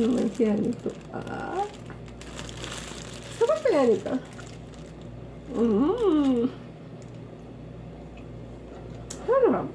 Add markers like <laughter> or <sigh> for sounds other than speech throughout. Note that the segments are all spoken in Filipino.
naman siya nito. Ah. Sarap kaya nito. Mmm. Sarap.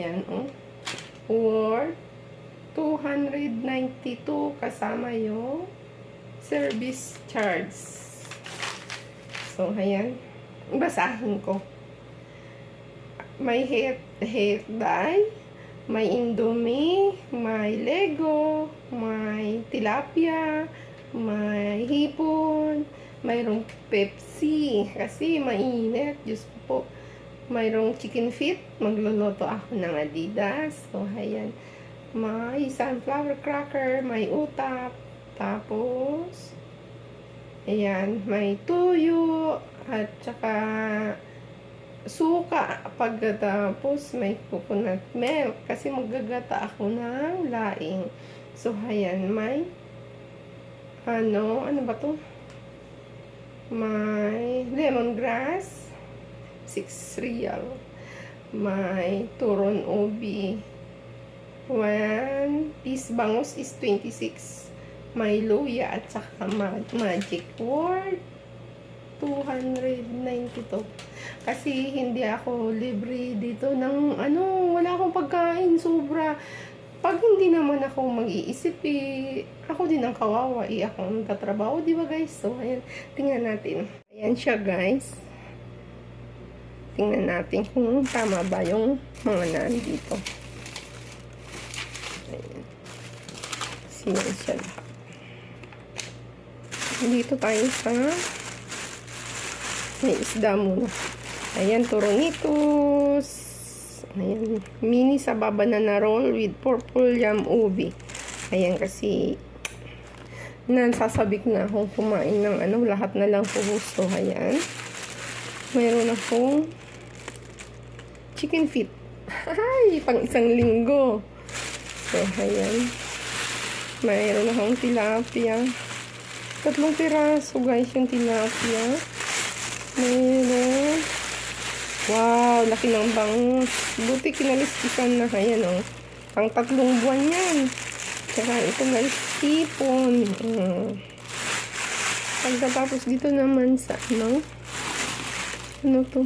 Ayan, oh. Worth 292 kasama yung service charge. So, ayan. Basahin ko. May hair, hair dye, may Indomie, may Lego, may tilapia, may hipon, mayroong Pepsi kasi mainit. Diyos po. Mayroong chicken feet. Magluluto ako ng Adidas. So, ayan. May sunflower cracker, may utap. Tapos, ayan, may tuyo. At saka, suka pagkatapos may coconut milk kasi magagata ako ng laing so ayan may ano ano ba to may lemongrass 6 real may turon ubi 1 piece bangus is 26 may luya at saka ma- magic word 292 kasi hindi ako libre dito ng ano, wala akong pagkain, sobra. Pag hindi naman ako mag-iisip, eh, ako din ang kawawa, eh, ako ang tatrabaho, di ba guys? So, ayan, tingnan natin. Ayan siya guys. Tingnan natin kung tama ba yung mga nandito. Ayan. Siyan siya lahat. Dito tayo sa may isda muna. Ayan, turonitos. Ayan, mini sa baba na na roll with purple yam ubi. Ayan, kasi nasasabik na akong kumain ng ano, lahat na lang po gusto. Ayan. Mayroon akong chicken feet. Ay, pang isang linggo. So, ayan. Mayroon akong tilapia. Tatlong piraso, guys, yung tilapia. Mayroon. Wow, laki ng bangus. Buti kinalistikan na. Ayan, oh. Pang tatlong buwan yan. Tsaka ito guys, tipon. Pagkatapos dito naman sa, ano? Ano to?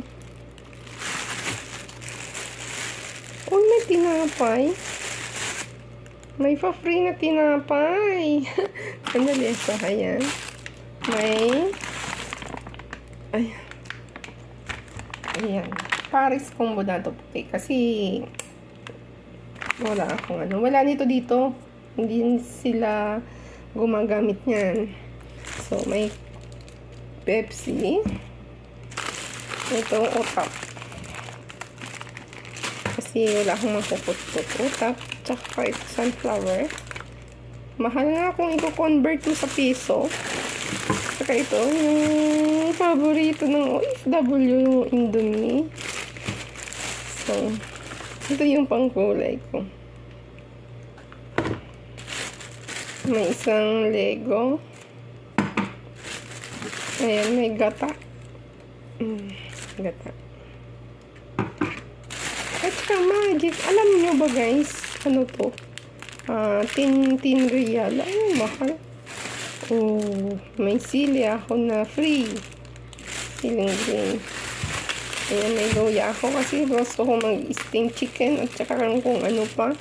Oh, may tinapay. May pa-free na tinapay. <laughs> Sandali, so, ayan. May ay. Ayan. Paris combo na to. Okay, kasi wala akong ano. Wala nito dito. Hindi sila gumagamit niyan. So, may Pepsi. Itong utap. Kasi wala akong mapuput-put. Utap. Tsaka ito sunflower. Mahal nga kung i-convert mo sa piso. Saka ito, yung paborito ng OFW, yung Indomie. So, ito yung pangkulay ko. May isang Lego. Ayan, may gata. Mm, gata. Saka magic. Alam niyo ba guys, ano to? Ah, tin, tin real. Ay, mahal. Oh, may sili ako na free. Siling green. Ayan, may luya ako kasi gusto ko mag-steam chicken at saka kung ano pa.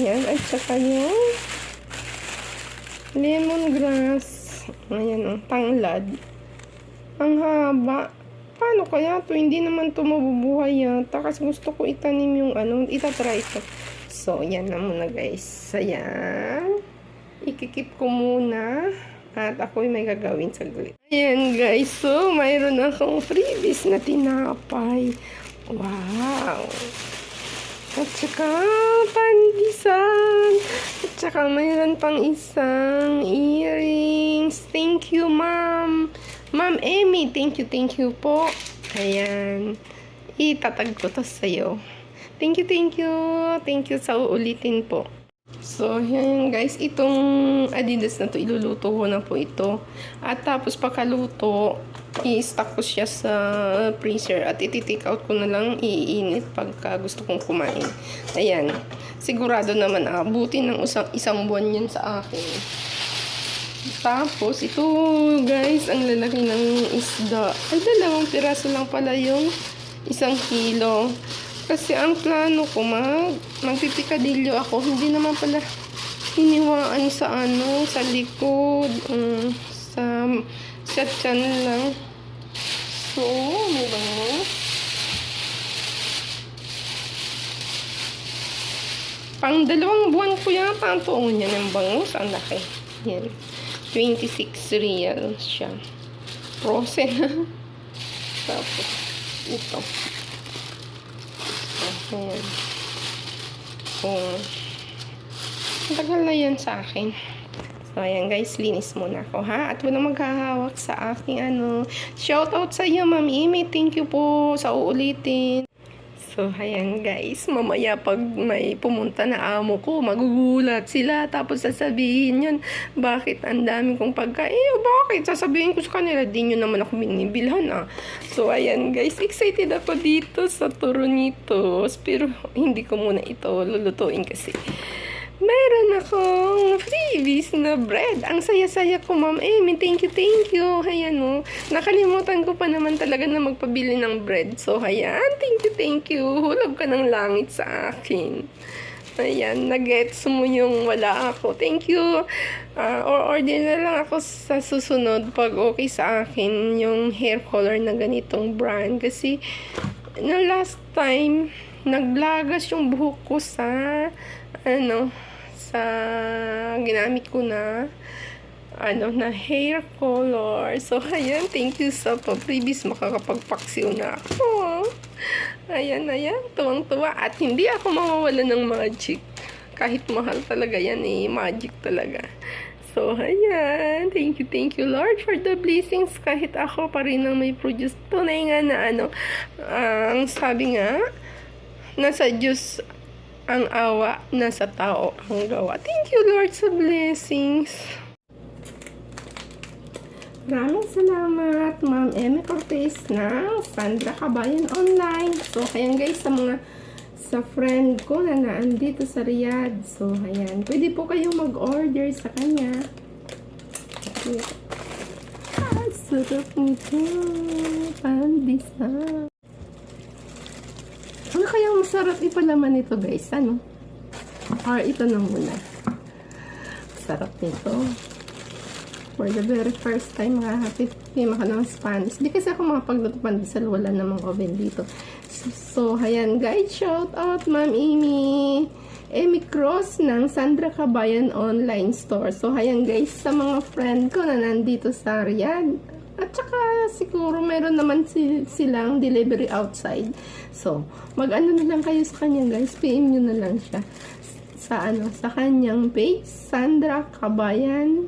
Ayan, at saka yung lemongrass. Ayan, ang tanglad. Ang haba. Paano kaya to? Hindi naman to mabubuhay yata kasi gusto ko itanim yung ano, itatry ko. So, yan na muna guys. Ayan. Ikikip ko muna. At ako'y may gagawin saglit. Ayan guys, so mayroon akong freebies na tinapay. Wow! At saka pandisan. At saka mayroon pang isang earrings. Thank you, ma'am. Ma'am Amy, thank you, thank you po. Ayan. Itatag ko to sa'yo. Thank you, thank you. Thank you sa uulitin po. So, yan guys. Itong Adidas na to, iluluto ko na po ito. At tapos pagkaluto, i-stock ko siya sa freezer at iti-take out ko na lang iinit pagka gusto kong kumain. Ayan. Sigurado naman abutin ng usang, isang buwan yan sa akin. Tapos, ito guys, ang lalaki ng isda. Ay, dalawang piraso lang pala yung isang kilo. Kasi ang plano ko, mag, magpipikadilyo ako. Hindi naman pala hiniwaan sa ano, sa likod, um, sa, sa tiyan lang. So, may bango. Pang dalawang buwan ko yata ang tuong niya ng bangus. Ang laki. Yan. 26 real siya. Frozen. <laughs> Tapos, ito. Ayan. Kung, ang tagal na yan sa akin. So, ayan guys, linis muna ako ha. At walang maghahawak sa aking ano. Shoutout sa iyo, Ma'am Amy. Thank you po sa uulitin. So, ayan guys, mamaya pag may pumunta na amo ko, magugulat sila. Tapos sasabihin yun, bakit ang dami kong pagkain? Eh, bakit? Sasabihin ko sa kanila, di nyo naman ako binibilhan ah. So, ayan guys, excited ako dito sa Toronitos. Pero hindi ko muna ito lulutuin kasi. Mayroon akong freebies na bread. Ang saya-saya ko, Ma'am Amy. Thank you, thank you. Ayan, oh. Nakalimutan ko pa naman talaga na magpabili ng bread. So, ayan. Thank you, thank you. Hulog ka ng langit sa akin. Ayan, nag-gets mo yung wala ako. Thank you. Uh, or order na lang ako sa susunod pag okay sa akin yung hair color na ganitong brand. Kasi, na last time, naglagas yung buhok ko sa, ano, sa ginamit ko na ano na hair color. So, <laughs> ayan, thank you sa pa-previous makakapagpaksiw na ako. Ayan, ayan, tuwang-tuwa. At hindi ako mawawala ng magic. Kahit mahal talaga yan eh, magic talaga. So, ayan. Thank you, thank you, Lord, for the blessings. Kahit ako pa rin ang may produce. Tunay nga na ano, ang sabi nga, nasa Diyos ang awa, nasa tao ang gawa. Thank you, Lord, sa blessings. Maraming salamat, Ma'am Emmy Cortez ng Sandra Kabayan Online. So, ayan guys, sa mga sa friend ko na naandito sa Riyadh. So, ayan. Pwede po kayong mag-order sa kanya. Ayan. Ah, sarap nito. Pandisa. Masarap ipalaman nito, guys? Ano? Or ito na muna. Sarap nito. For the very first time, makakapipim ako ng Spanish. Di kasi ako makapagluto pandesal. Wala namang oven dito. So, so ayan guys. Shout out, Ma'am Amy. Amy Cross ng Sandra Kabayan Online Store. So, ayan guys, sa mga friend ko na nandito sa Riyadh. At saka, siguro, meron naman si, silang delivery outside. So, mag-ano na lang kayo sa kanya guys. PM nyo na lang siya. Sa ano, sa kanyang page, Sandra Kabayan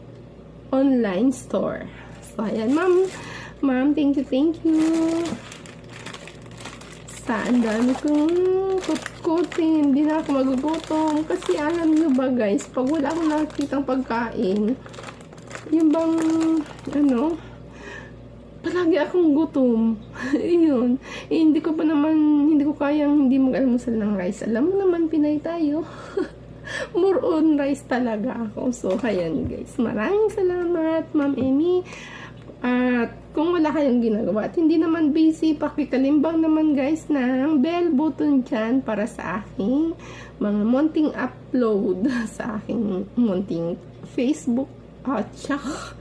Online Store. So, ayan, ma'am. Ma'am, thank you, thank you. Sa ang dami kong kutkutin. Hindi na ako magugutom. Kasi alam nyo ba guys, pag wala akong nakikitang pagkain, yung bang, ano, palagi akong gutom. <laughs> Yun. Eh, hindi ko pa naman, hindi ko kayang hindi mag-almusal ng rice. Alam mo naman, Pinay tayo. <laughs> More on rice talaga ako. So, ayan guys. Maraming salamat, Ma'am Amy. At kung wala kayong ginagawa at hindi naman busy, pakikalimbang naman guys ng bell button dyan para sa aking mga munting upload <laughs> sa aking munting Facebook at saka